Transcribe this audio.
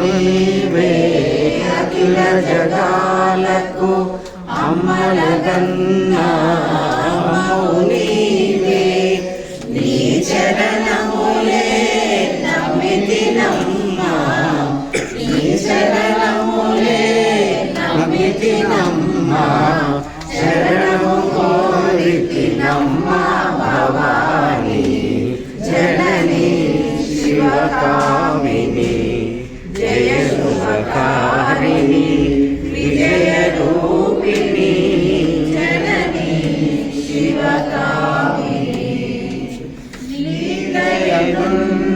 నీవే అఖిల జగాలకు అమ్మలగన్నా నీవే. నీ చరణములే నమ్మితి నమ్మా. నీ చరణములే నమ్మితి నమ్మా. శరణము కోరితి నమ్మా భవాని. జనని శివకామిని. శివకామిని లీలయనున్నా